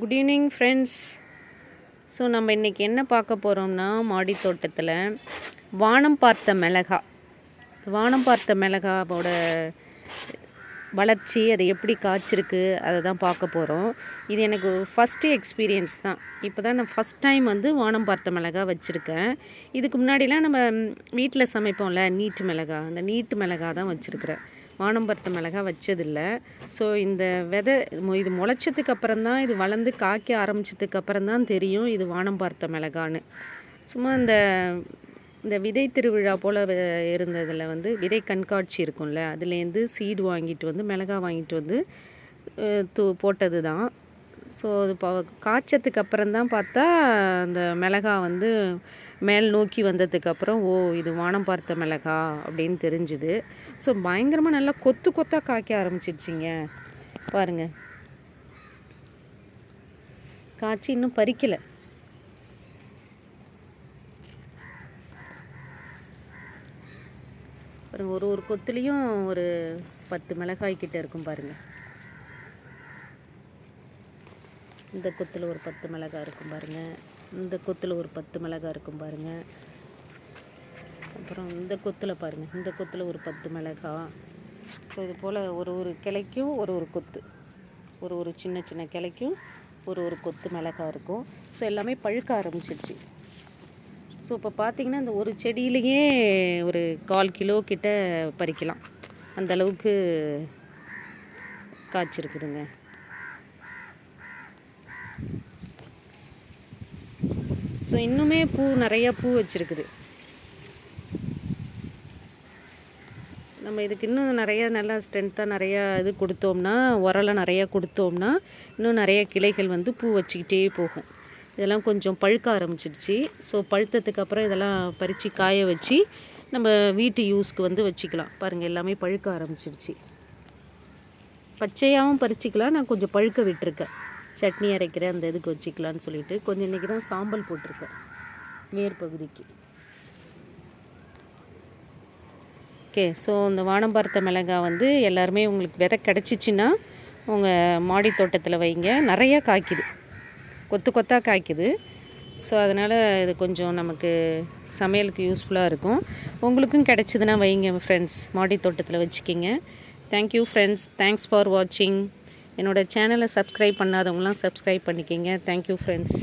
Good evening friends so நம்ம இன்றைக்கி என்ன பார்க்க போகிறோம்னா மாடி தோட்டத்தில் வானம் பார்த்த மிளகா. வானம் பார்த்த மிளகாவோட வளர்ச்சி அது எப்படி காய்ச்சிருக்கு அதை தான் பார்க்க போகிறோம் இது எனக்கு ஃபஸ்ட்டு எக்ஸ்பீரியன்ஸ் தான். இப்போ தான் நான் ஃபஸ்ட் டைம் வந்து வானம் பார்த்த மிளகா வச்சுருக்கேன். இதுக்கு முன்னாடிலாம் நம்ம வீட்டில் சமைப்போம்ல நீட்டு மிளகா. அந்த நீட்டு மிளகா தான் வச்சுருக்கிறேன். வானம் பார்த்த மிளகா வச்சதில்ல. ஸோ இந்த விதை இது முளைச்சதுக்கு அப்புறம் தான் இது வளர்ந்து காய்க்க ஆரம்பித்ததுக்கு அப்புறம் தான் தெரியும் இது வானம்பார்த்த மிளகான்னு. சும்மா இந்த இந்த விதை திருவிழா போல் இருந்ததில் வந்து விதை கண்காட்சி இருக்கும்ல அதுலேருந்து சீடு வாங்கிட்டு வந்து மிளகா வாங்கிட்டு வந்து தூ போட்டது தான். ஸோ அது ப காய்ச்சதுக்கு அப்புறம் தான் பார்த்தா அந்த மிளகா வந்து மேல் நோக்கி வந்ததுக்கு அப்புறம் ஓ இது வானம் பார்த்த மிளகா அப்படின்னு தெரிஞ்சுது. ஸோ பயங்கரமாக நல்லா கொத்து கொத்தாக காய்க்க ஆரம்பிச்சிடுச்சிங்க. பாருங்க. காய்ச்சி இன்னும் பறிக்கலை. அப்புறம் ஒரு ஒரு கொத்துலேயும் ஒரு பத்து மிளகாய் கிட்ட இருக்கும் பாருங்க. இந்த கொத்தில் ஒரு பத்து மிளகாய் இருக்கும் பாருங்க. இந்த கொத்தில் ஒரு பத்து மிளகாய் இருக்கும் பாருங்கள் அப்புறம் இந்த கொத்தில் பாருங்கள் இந்த கொத்தில் ஒரு பத்து மிளகாய் ஸோ இது போல் ஒரு ஒரு கிளைக்கும் ஒரு ஒரு கொத்து. ஒரு ஒரு சின்ன சின்ன கிளைக்கும் ஒரு ஒரு கொத்து மிளகாய் இருக்கும். ஸோ எல்லாமே பழுக்க ஆரம்பிச்சிடுச்சு ஸோ இப்போ பார்த்தீங்கன்னா இந்த ஒரு செடியிலையே ஒரு கால் கிலோ கிட்ட பறிக்கலாம். அந்த அளவுக்கு காய்ச்சிருக்குதுங்க. ஸோ இன்னுமே பூ நிறையா பூ வச்சுருக்குது. நம்ம இதுக்கு இன்னும் நிறைய நல்லா ஸ்ட்ரென்த்தாக நிறையா இது கொடுத்தோம்னா உரலை நிறையா கொடுத்தோம்னா இன்னும் நிறைய கிளைகள் வந்து பூ வச்சுக்கிட்டே போகும். இதெல்லாம் கொஞ்சம் பழுக்க ஆரம்பிச்சிடுச்சு. ஸோ பழுத்ததுக்கு அப்புறம் இதெல்லாம் பறித்து காய வச்சு நம்ம வீட்டு யூஸ்க்கு வந்து வச்சுக்கலாம். பாருங்கள் எல்லாமே பழுக்க ஆரம்பிச்சிடுச்சு. பச்சையாகவும் பறிச்சிக்கலாம். நான் கொஞ்சம் பழுக்க விட்டுருக்கேன். சட்னி அரைக்கிற அந்த இதுக்கு வச்சுக்கலான்னு சொல்லிட்டு கொஞ்சம் இன்றைக்கி தான் சாம்பல் போட்டிருக்கேன் வேர் பகுதிக்கு. ஓகே ஸோ இந்த வானம்பார்த்த மிளகாய் வந்து எல்லாருமே உங்களுக்கு விதை கிடச்சிச்சின்னா உங்கள் மாடி தோட்டத்தில் வைங்க. நிறையா காய்க்குது. கொத்து கொத்தாக காய்க்குது. ஸோ அதனால் இது கொஞ்சம் நமக்கு சமையலுக்கு யூஸ்ஃபுல்லாக இருக்கும். உங்களுக்கும் கிடச்சிதுன்னா வைங்க ஃப்ரெண்ட்ஸ் மாடி தோட்டத்தில் வச்சுக்கிங்க. தேங்க்யூ ஃப்ரெண்ட்ஸ் தேங்க்ஸ் ஃபார் வாட்சிங் என்னோடய சேனலை சப்ஸ்கிரைப் பண்ணாதவங்களாம் சப்ஸ்கிரைப் பண்ணிக்கிங்க. Thank you friends